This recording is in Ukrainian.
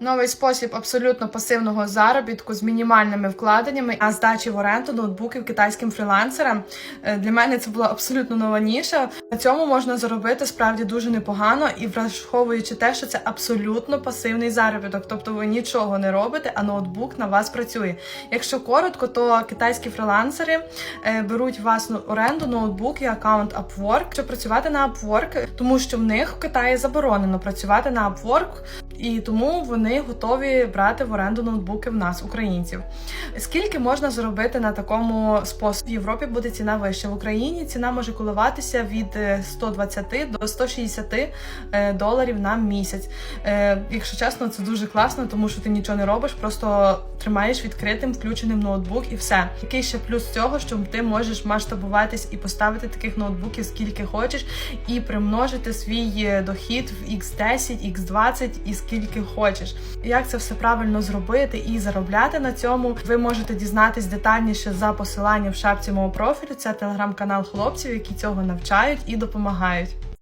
Новий спосіб абсолютно пасивного заробітку з мінімальними вкладеннями, а здачі в оренду ноутбуків китайським фрілансерам. Е, Для мене це була абсолютно нова ніша. На цьому можна заробити справді дуже непогано і враховуючи те, що це абсолютно пасивний заробіток, тобто ви нічого не робите, а ноутбук на вас працює. Якщо коротко, то китайські фрілансери е, беруть вас ну, оренду ноутбук і аккаунт Upwork, щоб працювати на Upwork, тому що в них в Китаї заборонено працювати на Upwork, і тому вони готові брати в оренду ноутбуки в нас, українців. Скільки можна заробити на такому способі? В Європі буде ціна вища. В Україні ціна може коливатися від е, 120 до 160 е, доларів на місяць. Е, Якщо чесно, це дуже класно, тому що ти нічого не робиш, просто тримаєш відкритим, включеним ноутбук і все. Який ще плюс цього, що ти можеш масштабуватись і поставити таких ноутбуків скільки хочеш, і примножити свій е, дохід в X10, X20 і скільки хочеш. Як це все правильно зробити і заробляти на цьому, ви можете дізнатись детальніше за посиланням в шапці мого профілю. Це телеграм-канал хлопців, які цього навчають і допомагають.